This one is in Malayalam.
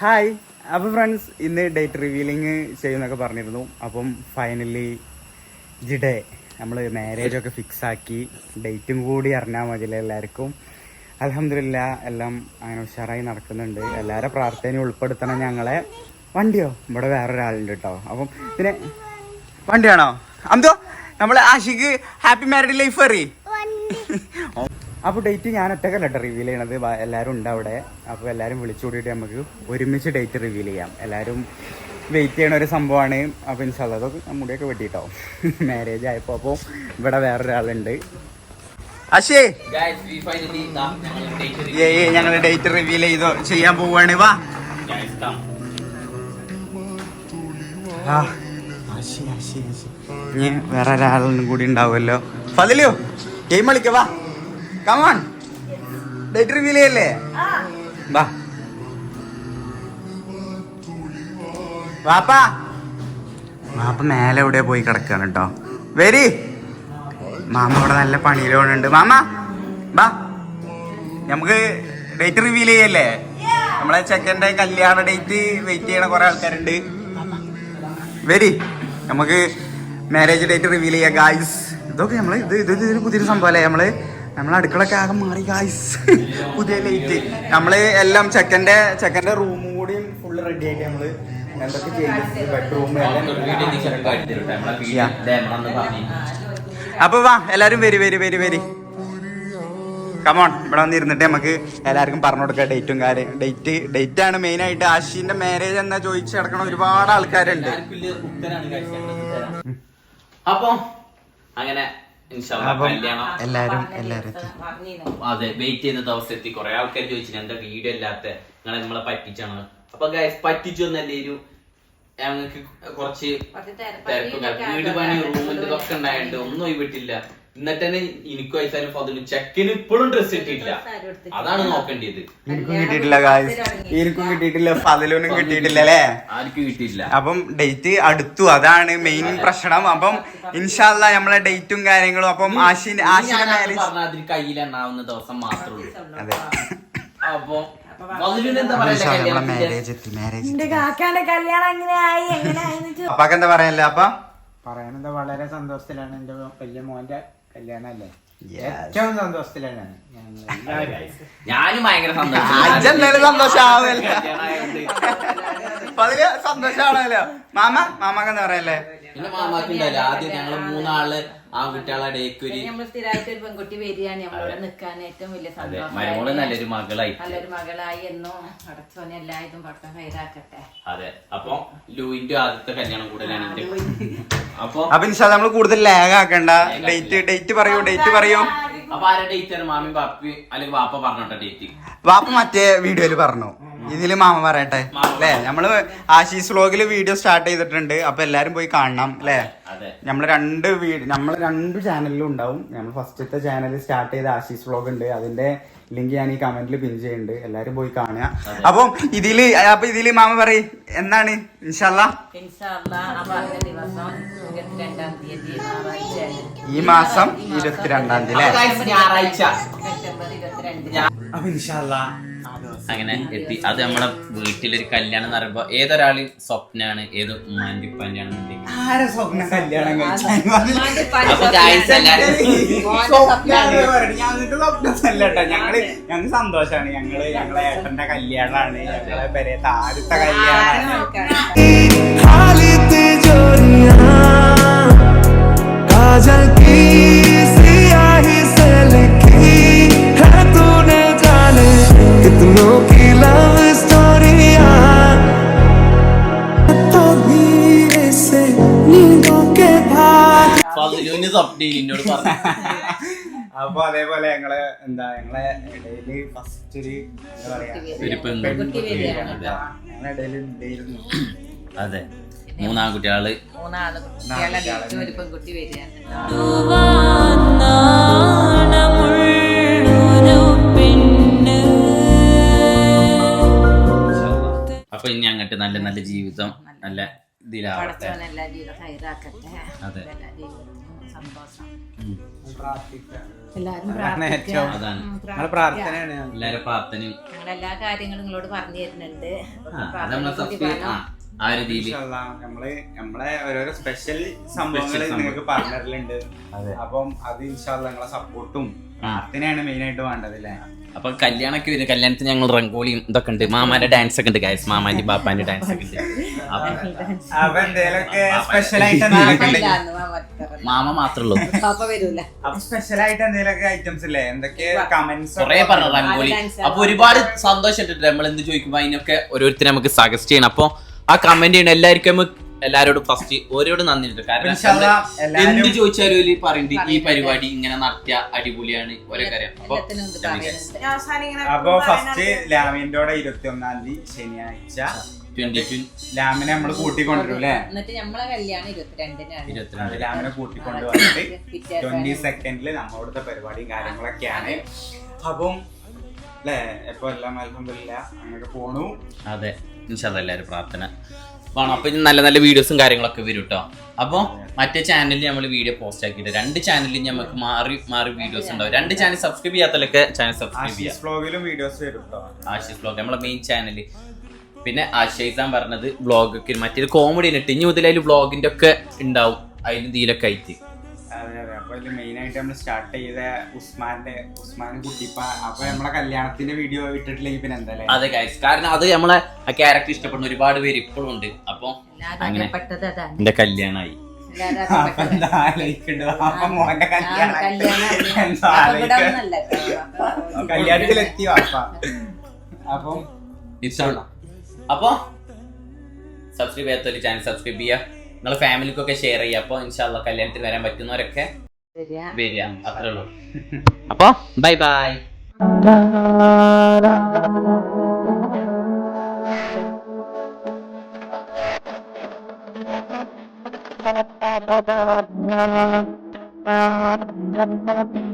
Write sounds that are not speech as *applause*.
ഹായ് അപ്പോൾ ഫ്രണ്ട്സ് ഇന്ന് ഡേറ്റ് റിവീലിംഗ് ചെയ്യുന്നൊക്കെ പറഞ്ഞിരുന്നു. അപ്പം ഫൈനലി ജിഡേ നമ്മൾ മാരേജ് ഒക്കെ ഫിക്സ് ആക്കി. ഡേറ്റും കൂടി അറിഞ്ഞാൽ മതിയല്ലോ എല്ലാവർക്കും. അലഹമില്ല എല്ലാം അങ്ങനെ ഉഷാറായി നടക്കുന്നുണ്ട്. എല്ലാവരും പ്രാർത്ഥന ഉൾപ്പെടുത്തണം ഞങ്ങളെ. വണ്ടിയോ? ഇവിടെ വേറൊരാളുണ്ട് കേട്ടോ അപ്പം പിന്നെ വണ്ടിയാണോ? അന്തോ നമ്മളെ ആഷിക്ക് ഹാപ്പി മാരീഡ് ലൈഫ് അറിയ അപ്പോൾ ഡേറ്റ് ഞാൻ ഒറ്റക്കല്ല കേട്ടോ റിവീൽ ചെയ്യണത് എല്ലാവരും ഉണ്ട് അവിടെ. അപ്പോൾ എല്ലാവരും വിളിച്ചു കൂടിയിട്ട് നമുക്ക് ഒരുമിച്ച് ഡേറ്റ് റിവീൽ ചെയ്യാം. എല്ലാവരും വെയിറ്റ് ചെയ്യണ ഒരു സംഭവമാണ്. അപ്പോൾ ഇൻഷാല്ല അതൊക്കെ മുടിയൊക്കെ വെട്ടിട്ടോ. *laughs* മാരേജ് ആയപ്പോൾ അപ്പോൾ ഇവിടെ വേറൊരാളുണ്ട്. അശേ. ഏ ഞങ്ങൾ ഡേറ്റ് റിവീൽ ചെയ്തോ. ചെയ്യാൻ പോവാണ്. വാ. ഇനി വേറെ ഒരാളും കൂടി ഉണ്ടാവുമല്ലോ. ഫതിലോ ഗെയിം കളിക്ക വാ. കമോൺ ഡേറ്റ് റിവീൽ ചെയ്യല്ലേ വാ. വാപ്പാ. വാപ്പ മേലെ എവിടെ പോയി കിടക്കാണ് കേട്ടോ വരി. മാമ അവിടെ നല്ല പണിയിലോണുണ്ട് മാമ വാ. നമുക്ക് ഡേറ്റ് റിവീൽ ചെയ്യല്ലേ? നമ്മളെ ചെക്കന്റെ കല്യാണ ഡേറ്റ് വെയിറ്റ് ചെയ്യണ കുറെ ആൾക്കാരുണ്ട്. വരി. നമുക്ക് മാരേജ് ഡേറ്റ് റിവീൽ ചെയ്യാം ഗായ്സ് ഇതൊക്കെ നമ്മൾ ഇത് ഇത് പുതിയൊരു സംഭവമല്ലേ നമ്മൾ നമ്മളെ അടുക്കളൊക്കെ ആകെ മാറി ഗായ്സ് പുതിയ ലൈറ്റ് നമ്മൾ എല്ലാം ചെക്കന്റെ ചെക്കന്റെ റൂമും കൂടി ഫുൾ റെഡി ആയിട്ട് നമ്മൾ എന്തൊക്കെ ചേഞ്ചസ് ബെഡ്റൂം. അപ്പൊ വാ എല്ലാരും വരി വരി വരി വരി. കമോൺ ഇവിടെ വന്ന് ഇരുന്നിട്ട് നമുക്ക് എല്ലാവർക്കും പറഞ്ഞു കൊടുക്കാം ഡേറ്റും കാര്യം. ഡേറ്റ് ഡേറ്റ് ആണ് മെയിൻ ആയിട്ട്. ആഷിന്റെ മാരേജ് എന്നാ ചോദിച്ചു കിടക്കണ ഒരുപാട് ആൾക്കാരുണ്ട്. അപ്പൊ അങ്ങനെ എല്ലാരും. അതെ വെയിറ്റ് ചെയ്യുന്ന ദിവസം എത്തി. കുറെ ആൾക്കാർ ചോദിച്ചു എന്താ വീഡിയോ ഇല്ലാത്ത? നിങ്ങളെ നമ്മളെ പറ്റിച്ചാണ്. അപ്പൊ ഗൈസ് പറ്റിച്ചു എന്നല്ലേ ഒരു ഞങ്ങൾക്ക് കുറച്ച് തിരക്കും. വീട് പണി റൂമിന്റെ ഒക്കെ ഉണ്ടായിട്ട് ഒന്നും ഒഴിവിട്ടില്ല. എന്നിട്ട് തന്നെ എനിക്ക് വയസ്സായാലും പതിനു ചെക്കിന് ഇപ്പോഴും ഡ്രസ് കിട്ടിയിട്ടില്ല അതാണ് നോക്കേണ്ടത് എനിക്കും കിട്ടിയിട്ടില്ല ഗായ്സ് എനിക്കും കിട്ടിയിട്ടില്ല ഫതിലൂനും കിട്ടിയിട്ടില്ല അല്ലേ? ആർക്കും കിട്ടിയിട്ടില്ല. അപ്പം ഡേറ്റ് അടുത്തു അതാണ് മെയിൻ പ്രശ്നം. അപ്പം ഇൻഷാല്ല നമ്മളെ ഡേറ്റും കാര്യങ്ങളും. അപ്പം ആശി ആഷിന്റെ മാരേജ് പറഞ്ഞ അതിന് കയ്യിലെണ്ണാവുന്ന ദിവസം മാത്രമേ ഉള്ളൂ. അതെ. അപ്പൊ അപ്പൊക്കെന്താ പറയാനല്ലേ അപ്പൊ പറയാനെന്താ വളരെ സന്തോഷത്തിലാണ് എന്റെ വലിയ മോന്റെ ഏറ്റവും സന്തോഷത്തിലാണ് ഞാനും ഭയങ്കര സന്തോഷം. അപ്പൊ അതിൽ സന്തോഷാണല്ലോ. മാമ മാമക്കെന്താ പറയല്ലേ? പിന്നെ മാമാക്ക് ഉണ്ടായില്ല ആദ്യം ഞങ്ങൾ മൂന്നാൾ ആൺകുട്ടികളെ കുട്ടികളെ നമ്മൾ സ്ഥിരമായിട്ട് ഒരു പെൺകുട്ടി വരികയാണ്. നമ്മളിവിടെ നിൽക്കാൻ ഏറ്റവും വലിയ സന്തോഷം മരുമോൾ നല്ലൊരു മകളായി നല്ലൊരു മകളായി എന്നോ അടച്ചോനെ എല്ലായതും പട്ടം കൈരാക്കട്ടെ അതെ. അപ്പൊ ലൂയിന്റെ ആദ്യത്തെ കല്യാണം കൂടുതലാണ് അപ്പൊ അപ്പൊ നമ്മൾ കൂടുതൽ ലാഗ് ആക്കണ്ട. ഡേറ്റ് ഡേറ്റ് പറയൂ ഡേറ്റ് പറയൂ. അപ്പൊ ആരെ ഡേറ്റ് മാമി പാപ്പി അല്ലെങ്കിൽ വാപ്പ പറഞ്ഞോട്ടെ ഡേറ്റ് വാപ്പ മറ്റേ വീഡിയോയിൽ പറഞ്ഞു. ഇതിൽ മാമ പറയട്ടെ. അല്ലേ? നമ്മൾ ആശീസ് വ്ലോഗിൽ വീഡിയോ സ്റ്റാർട്ട് ചെയ്തിട്ടുണ്ട്. അപ്പൊ എല്ലാരും പോയി കാണണം അല്ലേ? നമ്മൾ രണ്ട് വീഡിയോ നമ്മൾ രണ്ട് ചാനലിലും ഉണ്ടാവും. നമ്മൾ ഫസ്റ്റത്തെ ചാനൽ സ്റ്റാർട്ട് ചെയ്ത ആശീസ് വ്ലോഗ് ഉണ്ട് അതിന്റെ ലിങ്ക് ഞാൻ ഈ കമന്റിൽ പിൻ ചെയ്യുന്നുണ്ട് എല്ലാരും പോയി കാണുക. അപ്പം ഇതിൽ അപ്പൊ ഇതിൽ മാമ പറയും എന്താണ്? ഇൻഷല്ല. ഈ മാസം ഇരുപത്തിരണ്ടാം തീയതി അപ്പൊ ഇൻഷല്ല അങ്ങനെ എത്തി. അത് നമ്മളെ വീട്ടിലൊരു കല്യാണം എന്ന് പറയുമ്പോ ഏതൊരാൾ സ്വപ്നാണ് ഏത് ഉമ്മാന്റെ ഉപ്പാന്റെ ഞങ്ങൾ ഞങ്ങൾ സന്തോഷാണ് ഞങ്ങൾ ഞങ്ങളെ ഏട്ടന്റെ കല്യാണാണ് ഞങ്ങളെ പെരേത്തെ ആദ്യത്തെ കല്യാണ കീ സ്വപ്നം എന്നോട് പറഞ്ഞു. *laughs* അപ്പൊ അതേപോലെ ഞങ്ങൾ എന്താ ഞങ്ങളെ ഇടയിൽ ഫസ്റ്റ് ഒരു എന്താ പറയാ ഒരു പെൺകുട്ടി പെൺകുട്ടി വരികയാണ്. അതെ. ഞങ്ങളെ ഇടയിൽ ഉണ്ടായിരുന്നു അതെ. മൂന്നാൺകുട്ടികൾ. മൂന്നാൾ കുട്ടികളെ ഡേറ്റ് ഒരു പെൺകുട്ടി വരികയാണ്. അപ്പൊ ഇനി അങ്ങോട്ട് നല്ല നല്ല ജീവിതം നല്ല ഇതിലാവട്ടെ. അതെ. ഏറ്റവും അതാണ്. പ്രാർത്ഥനയാണ് എല്ലാരും പ്രാർത്ഥനയും. എല്ലാ കാര്യങ്ങളും നിങ്ങളോട് പറഞ്ഞു തരുന്നുണ്ട്. നമ്മളെ സബ്സ്ക്രൈബ് ആ. ആ ഒരു രീതിയിൽ നമ്മൾ നമ്മളെ ഓരോരോ സ്പെഷ്യൽ സംഭവങ്ങൾ സംഭവം. നിങ്ങൾക്ക് പറഞ്ഞിട്ടുണ്ട് അതെ. അപ്പം അത് ഇൻഷാല്ല നിങ്ങളെ സപ്പോർട്ടും പ്രാർത്ഥനയാണ് മെയിൻ ആയിട്ട് വേണ്ടത് അല്ലേ അപ്പൊ കല്യാണമൊക്കെ വരും കല്യാണത്തിന് ഞങ്ങൾ റംഗോളിയും ഇതൊക്കെ ഉണ്ട്. മാമാന്റെ ഡാൻസ് ഒക്കെ ഉണ്ട് ഗൈസ് മാമാന്റെ ബാപ്പാന്റെ ഡാൻസ് ഒക്കെ ഉണ്ട്. മാമ മാത്രമേ ഉള്ളൂ. പാപ്പ വരൂല. അപ്പൊ സ്പെഷ്യൽ ആയിട്ട് എന്തെങ്കിലുമൊക്കെ ഐറ്റംസ് ഇല്ലേ? എന്തൊക്കെ കമന്റ്സ് കൊറേ പറഞ്ഞു റംഗോളി അപ്പൊ ഒരുപാട് സന്തോഷം നമ്മൾ എന്ത് ചോദിക്കുമ്പോ അതിനൊക്കെ ഓരോരുത്തരെ നമുക്ക് സജസ്റ്റ് ചെയ്യണം. അപ്പൊ ആ കമന്റ് ചെയ്യണം. എല്ലാവർക്കും നമുക്ക് എല്ലാരോടും ഫസ്റ്റ് ഓരോട് കാരണം ഇൻഷാല്ലാ, നമ്മൾ എല്ലാരും- എന്ത് ചോദിച്ചാലും പറയുന്നത് ഈ പരിപാടി ഇങ്ങനെ നടത്തിയ അടിപൊളിയാണ് ഓരോ കാര്യം. അപ്പൊ ഫസ്റ്റ് ലാമിന്റെ ഇരുപത്തി ഒന്നാം തീയതി ശനിയാഴ്ച ലാമിനെ നമ്മൾ കൂട്ടിക്കൊണ്ടുവരും അല്ലേ എന്നിട്ട് നമ്മളെ കല്യാണം ഇരുപത്തിരണ്ടിനാണ്. ഇരുപത്തിരണ്ട്. ലാമിനെ കൂട്ടിക്കൊണ്ട് വന്നിട്ട് പിറ്റേ ട്വന്റി സെക്കൻഡിൽ നമ്മളുടെ പരിപാടിയും കാര്യങ്ങളൊക്കെയാണ്. അപ്പം അല്ലേ എപ്പോ എല്ലാം അലഹമില്ല അങ്ങനെ പോണു. അതെ എല്ലാരും എല്ലാവരും പ്രാർത്ഥന. വേണം. അപ്പൊ ഇനി നല്ല നല്ല വീഡിയോസും കാര്യങ്ങളൊക്കെ വരും കേട്ടോ അപ്പോൾ മറ്റേ ചാനലിൽ നമ്മൾ വീഡിയോ പോസ്റ്റ് ആക്കിയിട്ട് രണ്ട് ചാനലിൽ നമുക്ക് മാറി മാറി വീഡിയോസ് ഉണ്ടാവും. രണ്ട് ചാനൽ സബ്സ്ക്രൈബ് ചെയ്യാത്തതിലൊക്കെ ചാനൽ സബ്സ്ക്രൈബ് ചെയ്യാം. വ്ലോഗിലും വീഡിയോസ് വരും ആശിസ് വ്ലോഗ് നമ്മളെ മെയിൻ ചാനൽ പിന്നെ ആശയിസാൻ പറഞ്ഞത് വ്ളോഗൊക്കെ മറ്റേ കോമഡി ഇട്ട്. ഇനി മുതൽ അതിൽ വ്ളോഗിന്റെ ഒക്കെ ഉണ്ടാവും. അതിലും ഇതിലൊക്കെ ആയിട്ട്. അപ്പൊ അതിൽ മെയിൻ ആയിട്ട് നമ്മൾ സ്റ്റാർട്ട് ചെയ്ത ഉസ്മാന്റെ ഉസ്മാൻ കുട്ടിപ്പ അപ്പൊ നമ്മളെ കല്യാണത്തിന്റെ വീഡിയോ ഇട്ടിട്ടില്ലെങ്കിൽ പിന്നെ എന്താ അതെ ഗൈസ് കാരണം അത് നമ്മളെ ആ ക്യാരക്ടർ ഇഷ്ടപ്പെടുന്ന ഒരുപാട് പേര് ഇപ്പോഴും ഉണ്ട്. അപ്പൊ അങ്ങനെ. എന്റെ കല്യാണമായി മോന്റെ കല്യാണം അപ്പൊ സബ്സ്ക്രൈബ് ചെയ്യാത്തൊരു ചാനൽ സബ്സ്ക്രൈബ് ചെയ്യുക നിങ്ങൾ ഫാമിലിക്കൊക്കെ ഷെയർ ചെയ്യുക അപ്പൊ ഇൻഷാല്ല കല്യാണത്തിന് വരാൻ പറ്റുന്നവരൊക്കെ beda. Atur lu apa bye bye da da